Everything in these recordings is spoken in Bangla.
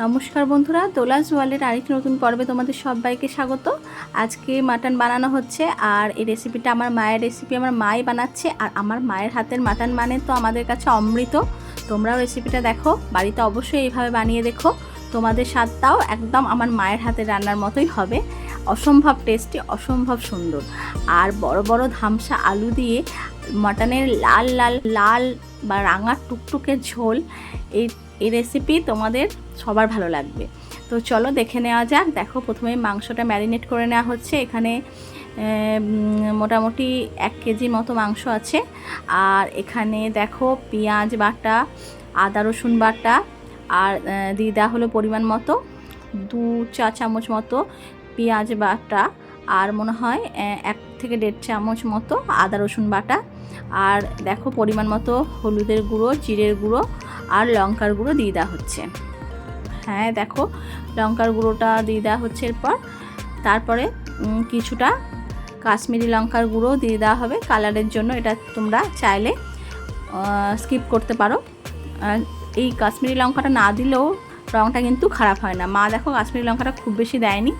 নমস্কার বন্ধুরা দোলাস ওয়ার্ল্ডের আরেকটি নতুন পর্বে তোমাদের সবাইকে স্বাগত। আজকে মাটন বানানো হচ্ছে আর এই রেসিপিটা আমার মায়ের রেসিপি আমার মাই বানাচ্ছে আর আমার মায়ের হাতের মাটন মানে তো আমাদের কাছে অমৃত। তোমরাও রেসিপিটা দেখো, বাড়িতে অবশ্যই এইভাবে বানিয়ে দেখো। তোমাদের স্বাদটাও একদম আমার মায়ের হাতের রান্নার মতোই হবে। অসম্ভব টেস্টি অসম্ভব সুন্দর। আর বড় বড় ধামসা আলু দিয়ে মাটনের লাল লাল লাল বা রাঙা টুকটুকে ঝোল, এই এই রেসিপি তোমাদের সবার ভালো লাগবে। তো চলো দেখে নেওয়া যাক। দেখো প্রথমে মাংসটা ম্যারিনেট করে নেওয়া হচ্ছে। এখানে মোটামুটি এক কেজি মতো মাংস আছে। আর এখানে দেখো পেঁয়াজ বাটা, আদা রসুন বাটা আর দিয়ে দেওয়া হলো পরিমাণ মতো, দু চা চামচ মতো পেঁয়াজ বাটা আর মনে হয় এক থেকে দেড় চামচ মতো আদা রসুন বাটা। আর দেখো পরিমাণ মতো হলুদের গুঁড়ো, জিরের গুঁড়ো আর লঙ্কার গুঁড়ো দিয়ে দেওয়া হচ্ছে। হ্যাঁ দেখো, লঙ্কার গুঁড়োটা দিয়ে দেওয়া হচ্ছে এরপর। তারপরে কিছুটা কাশ্মীরি লঙ্কার গুঁড়ো দিয়ে দেওয়া হবে। কালারের জন্য এটা তোমরা চাইলে স্কিপ করতে পারো। এই কাশ্মীরি লঙ্কাটা না দিলেও রঙটা কিন্তু খারাপ হয় না। মা, দেখো, কাশ্মীরি লঙ্কাটা খুব বেশি দেয়নি।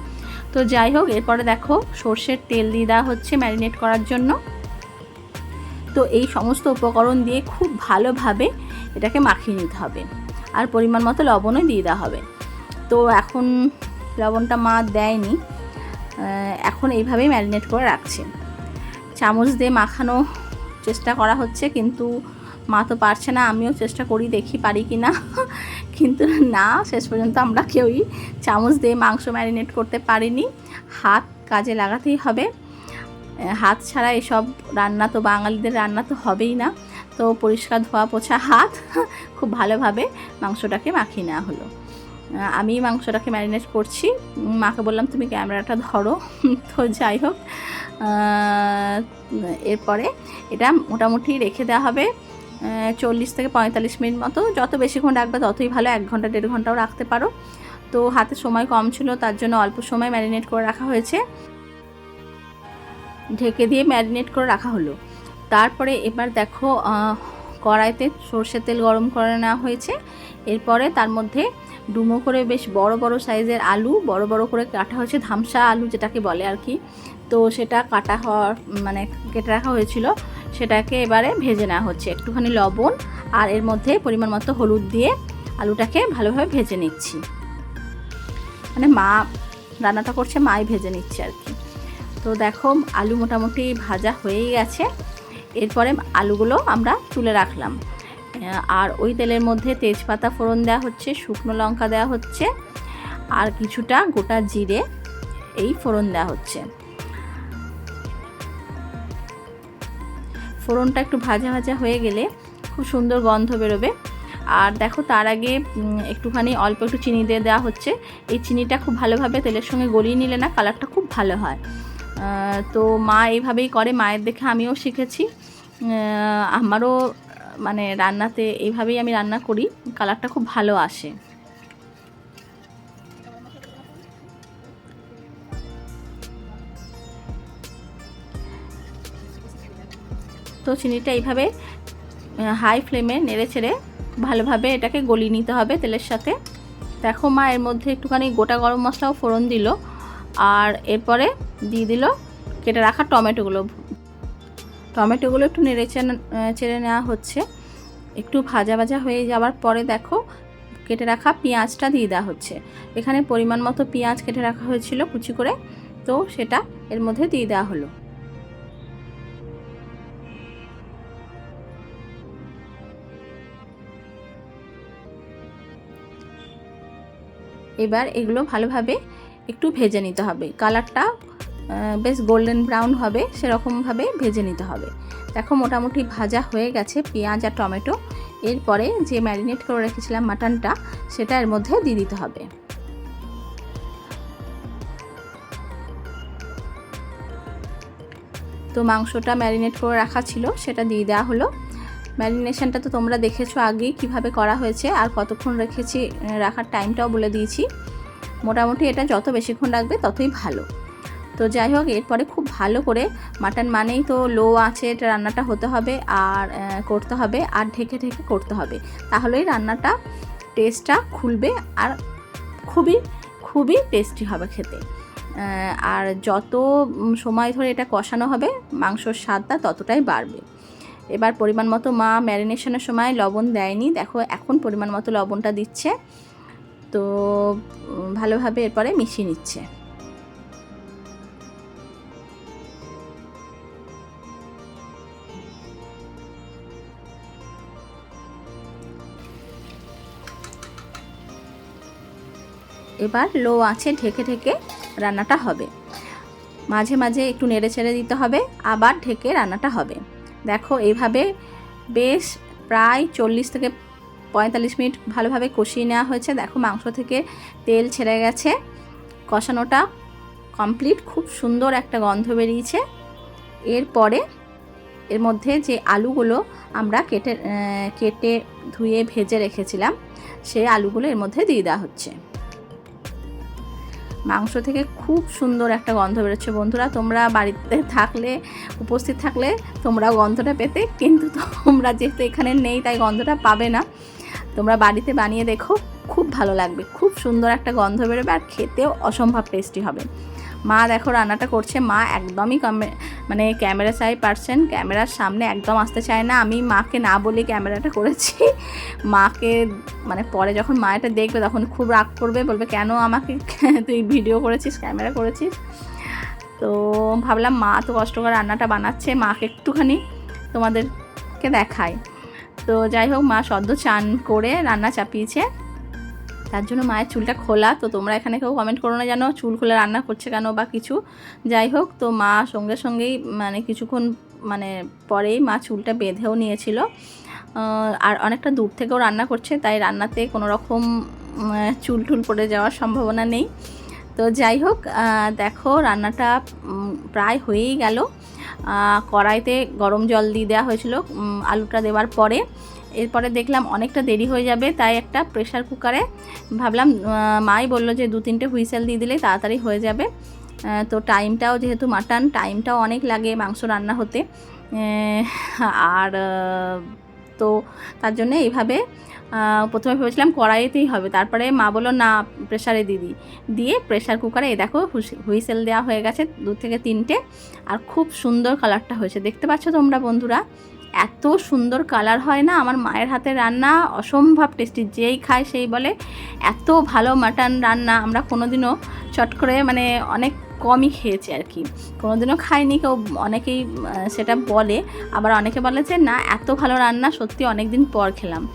তো যাই হোক, এরপরে দেখো, সর্ষের তেল দিয়ে দেওয়া হচ্ছে ম্যারিনেট করার জন্য। তো এই সমস্ত উপকরণ দিয়ে খুব ভালোভাবে এটাকে মাখিয়ে নিতে হবে। আর পরিমাণ মতো লবণও দিয়ে দেওয়া হবে। তো এখন লবণটা মা দেয়নি। এখন এইভাবেই ম্যারিনেট করে রাখছে। চামচ দিয়ে মাখানো চেষ্টা করা হচ্ছে, কিন্তু মা তো পারছে না। আমিও চেষ্টা করি দেখি পারি কি না। কিন্তু না, শেষ পর্যন্ত আমরা কেউই চামচ দিয়ে মাংস ম্যারিনেট করতে পারিনি। হাত কাজে লাগাতেই হবে। হাত ছাড়া এসব রান্না তো বাঙালিদের রান্না তো হবেই না। তো পরিষ্কার ধোয়া পোছা হাত খুব ভালোভাবে মাংসটাকে মাখিয়ে নেওয়া হলো। আমি মাংসটাকে ম্যারিনেট করছি। মাকে বললাম, তুমি ক্যামেরাটা ধরো। তো যাই হোক এরপরে এটা মোটামুটি রেখে দেওয়া হবে চল্লিশ থেকে পঁয়তাল্লিশ মিনিট মতো। যত বেশিক্ষণ রাখবে ততই ভালো, এক ঘণ্টা, দেড় ঘন্টাও রাখতে পারো। তো হাতে সময় কম ছিল, তার জন্য অল্প সময় ম্যারিনেট করে রাখা হয়েছে। ঢেকে দিয়ে ম্যারিনেট করে রাখা হলো। তারপরে এবার দেখো কড়াইতে সর্ষের তেল গরম করে নেওয়া হয়েছে। এরপরে তার মধ্যে ডুমো করে বেশ বড় বড় সাইজের আলু, বড় বড় করে কাটা হয়েছে ধামসা আলু যেটাকে বলে আর কি। তো সেটা কাটা হওয়ার মানে কেটে রাখা হয়েছিল। সেটাকে এবারে ভেজে নেওয়া হচ্ছে। একটুখানি লবণ আর এর মধ্যে পরিমাণ মতো হলুদ দিয়ে আলুটাকে ভালোভাবে ভেজে নিচ্ছি। মানে মা রান্নাটা করছে, মাই ভেজে নিচ্ছে আর কি। তো দেখো, আলু মোটামুটি ভাজা হয়েই গেছে। এরপরে আলুগুলো আমরা তুলে রাখলাম। আর ওই তেলের মধ্যে তেজপাতা ফোড়ন দেওয়া হচ্ছে, শুকনো লঙ্কা দেওয়া হচ্ছে, আর কিছুটা গোটা জিরে এই ফোড়ন দেওয়া হচ্ছে। ফোড়নটা একটু ভাজা ভাজা হয়ে গেলে খুব সুন্দর গন্ধ বেরোবে। আর দেখো, তার আগে একটুখানি অল্প একটু চিনি দিয়ে দেওয়া হচ্ছে। এই চিনিটা খুব ভালোভাবে তেলের সঙ্গে গলিয়ে নিলে না, কালারটা খুব ভালো হয়। তো মা এইভাবেই করে, মায়ের দেখে আমিও শিখেছি। আমারও মানে রান্নাতে এইভাবেই আমি রান্না করি, কালারটা খুব ভালো আসে। তো চিনিটা এইভাবে হাই ফ্লেমে নেড়ে ছেড়ে ভালোভাবে এটাকে গলিয়ে নিতে হবে তেলের সাথে। দেখো মা, এর মধ্যে একটুখানি গোটা গরম মশলাও ফোড়ন দিল। আর এরপরে দিয়ে দিল, কেটে রাখা টমেটোগুলো। টমেটোগুলো একটু নেড়ে চেড়ে নেওয়া হচ্ছে। একটু ভাজা ভাজা হয়ে যাওয়ার পরে দেখো, কেটে রাখা পেঁয়াজটা দিয়ে দেওয়া হচ্ছে। এখানে পরিমাণ মতো পেঁয়াজ কেটে রাখা হয়েছিল কুচি করে, তো সেটা এর মধ্যে দিয়ে দেওয়া হলো। এবার এগুলো ভালোভাবে একটু ভেজে নিতে হবে। কালারটা বেশ গোল্ডেন ব্রাউন হবে, সেরকমভাবে ভেজে নিতে হবে। দেখো, মোটামুটি ভাজা হয়ে গেছে পেঁয়াজ আর টমেটো। এরপরে যে ম্যারিনেট করে রেখেছিলাম মাটনটা সেটা এর মধ্যে দিয়ে দিতে হবে। তো মাংসটা ম্যারিনেট করে রাখা ছিল, সেটা দিয়ে দেওয়া হলো। ম্যারিনেশনটা তো তোমরা দেখেছ আগেই কীভাবে করা হয়েছে, আর কতক্ষণ রেখেছি, রাখার টাইমটাও বলে দিয়েছি। মোটামুটি এটা যত বেশিক্ষণ রাখবে, ততই ভালো। তো যাই হোক, এরপরে খুব ভালো করে মাটন মানেই তো লো আছে, এটা রান্নাটা হতে হবে আর করতে হবে আর ঢেকে ঢেকে করতে হবে। তাহলেই রান্নাটা টেস্টটা খুলবে আর খুবই খুবই টেস্টি হবে খেতে। আর যত সময় ধরে এটা কষানো হবে, মাংসর স্বাদটা ততটাই বাড়বে। এবার পরিমাণ মতো মা ম্যারিনেশনের সময় লবণ দেয়নি। দেখো এখন পরিমাণ মতো লবণটা দিচ্ছে। তো ভালোভাবে এরপরে মিশিয়ে নিচ্ছে। এবার লো আছে ঢেকে ঢেকে রান্নাটা হবে। মাঝে মাঝে একটু নেড়ে ছেড়ে দিতে হবে, আবার ঢেকে রান্নাটা হবে। দেখো এইভাবে বেশ প্রায় চল্লিশ থেকে পঁয়তাল্লিশ মিনিট ভালোভাবে কষিয়ে নেওয়া হয়েছে। দেখো মাংস থেকে তেল ছেড়ে গেছে। কষানোটা কমপ্লিট। খুব সুন্দর একটা গন্ধ বেরিয়েছে। এরপরে এর মধ্যে যে আলুগুলো আমরা কেটে কেটে ধুয়ে ভেজে রেখেছিলাম, সেই আলুগুলো এর মধ্যে দিয়ে দেওয়া হচ্ছে। মাংস থেকে খুব সুন্দর একটা গন্ধ বেরোচ্ছে। বন্ধুরা, তোমরা বাড়িতে থাকলে, উপস্থিত থাকলে তোমরা গন্ধটা পেতে, কিন্তু তোমরা যেহেতু এখানে নেই, তাই গন্ধটা পাবে না। তোমরা বাড়িতে বানিয়ে দেখো, খুব ভালো লাগবে, খুব সুন্দর একটা গন্ধ বেরোবে আর খেতেও অসম্ভব টেস্টি হবে। মা দেখো রান্নাটা করছে, মা একদমই মানে ক্যামেরা চাই পারছেন, ক্যামেরার সামনে একদম আসতে চায় না। আমি মাকে না বলে ক্যামেরাটা করেছি। মাকে মানে পরে যখন মা এটা দেখবে তখন খুব রাগ করবে, বলবে, কেন আমাকে তুই ভিডিও করেছিস, ক্যামেরা করেছিস? তো ভাবলাম মা তো কষ্ট করে রান্নাটা বানাচ্ছে, মাকে একটুখানি তোমাদেরকে দেখায় তো যাই হোক, মা সদ্য চান করে রান্না চাপিয়েছে। তার জন্য মায়ের চুলটা খোলা। তো তোমরা এখানে কেউ কমেন্ট করো না জানো, চুল খুলে রান্না করছে কেন বা কিছু। যাই হোক, তো মা সঙ্গে সঙ্গেই মানে কিছুক্ষণ মানে পরেই মা চুলটা বেঁধেও নিয়েছিল। আর অনেকটা দূর থেকেও রান্না করছে, তাই রান্নাতে কোনো রকম চুল টুল পড়ে যাওয়ার সম্ভাবনা নেই। তো যাই হোক দেখো রান্নাটা প্রায় হয়েই গেল। কড়াইতে গরম জল দিয়ে দেওয়া হয়েছিল আলুটা দেওয়ার পরে। এরপরে দেখলাম অনেকটা দেরি হয়ে যাবে, তাই একটা প্রেশার কুকারে ভাবলাম মাই বলল যে দু তিনটে হুইসেল দিয়ে দিলেই তাড়াতাড়ি হয়ে যাবে। তো টাইমটাও যেহেতু মাটন টাইমটাও অনেক লাগে মাংস রান্না হতে। আর তো তার জন্য এইভাবে প্রথমে ভেবেছিলাম কড়াইতেই হবে, তারপরে মা বলল, না প্রেশারে দিদি দিয়ে প্রেশার কুকারে এই দেখো হুইসেল দেওয়া হয়ে গেছে দু থেকে তিনটে, আর খুব সুন্দর কালারটা হয়েছে। দেখতে পাচ্ছ তোমরা বন্ধুরা? এত সুন্দর কালার হয় না? আমার মায়ের হাতে রান্না অসম্ভব টেস্টি যেই খায় সেই বলে, এত ভালো মাটন রান্না। আমরা কোনোদিনও চট করে মানে অনেক কমই খেয়েছি আর কি। কোনোদিনও খাইনি, কেউ অনেকেই সেটা বলে। আবার অনেকে বলে যে, না, এত ভালো রান্না, সত্যি অনেক দিন পর খেলাম।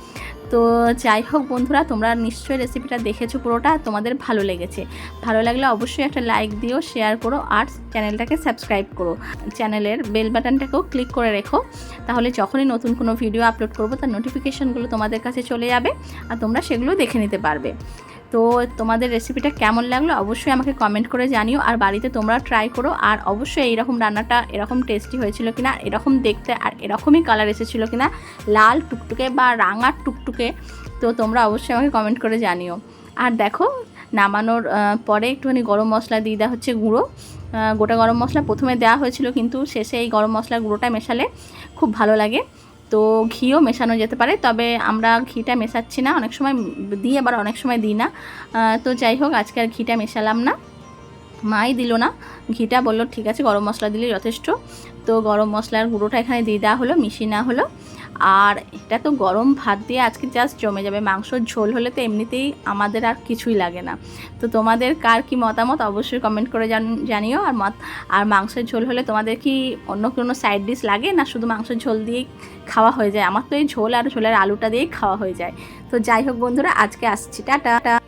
তো যাই হোক বন্ধুরা, তোমরা নিশ্চয়ই রেসিপিটা দেখেছ পুরোটা, তোমাদের ভালো লেগেছে। ভালো লাগলে অবশ্যই একটা লাইক দিও শেয়ার করো, আর চ্যানেলটাকে সাবস্ক্রাইব করো। চ্যানেলের বেল বাটনটাকেও ক্লিক করে রেখো। তাহলে যখনই নতুন কোনো ভিডিও আপলোড করব, তার নোটিফিকেশানগুলো তোমাদের কাছে চলে যাবে, আর তোমরা সেগুলো দেখে নিতে পারবে। তো তোমাদের রেসিপিটা কেমন লাগল অবশ্যই আমাকে কমেন্ট করে জানিও। আর বাড়িতে তোমরা ট্রাই করো। আর অবশ্যই এইরকম রান্নাটা এরকম টেস্টি হয়েছিল কিনা, এরকম দেখতে আর এরকমই কালার এসেছিল কিনা, লাল টুকটুকে বা রাঙার টুকটুকে, তো তোমরা অবশ্যই আমাকে কমেন্ট করে জানিও। আর দেখো, নামানোর পরে একটুখানি গরম মশলা দিয়ে দেওয়া হচ্ছে গুঁড়ো। গোটা গরম মশলা প্রথমে দেওয়া হয়েছিল কিন্তু শেষে এই গরম মশলার গুঁড়োটা মেশালে খুব ভালো লাগে। তো ঘিও মেশানো যেতে পারে, তবে আমরা ঘিটা মেশাচ্ছি না, অনেক সময় দিই, আবার অনেক সময় দিই না। তো যাই হোক, আজকে আর ঘিটা মেশালাম না। মাই দিল না, ঘিটা বলল, ঠিক আছে, গরম মশলা দিলে যথেষ্ট। তো গরম মশলার গুঁড়োটা এখানে দিয়ে দেওয়া হলো, মিশিয়ে নেওয়া হলো। আর এটা তো গরম ভাত দিয়ে আজকে জাস্ট জমে যাবে। মাংসর ঝোল হলে তো এমনিতেই আমাদের আর কিছুই লাগে না। তো তোমাদের কার কি মতামত অবশ্যই কমেন্ট করে জান- জানিও। আর মত আর মাংসের ঝোল হলে তোমাদের কি অন্য কোনো সাইড ডিশ লাগে? না শুধু মাংসের ঝোল দিয়েই খাওয়া হয়ে যায়? আমার তো এই ঝোল আর ঝোলের আলুটা দিয়েই খাওয়া হয়ে যায়। তো যাই হোক বন্ধুরা, আজকে আসছি। টাটা।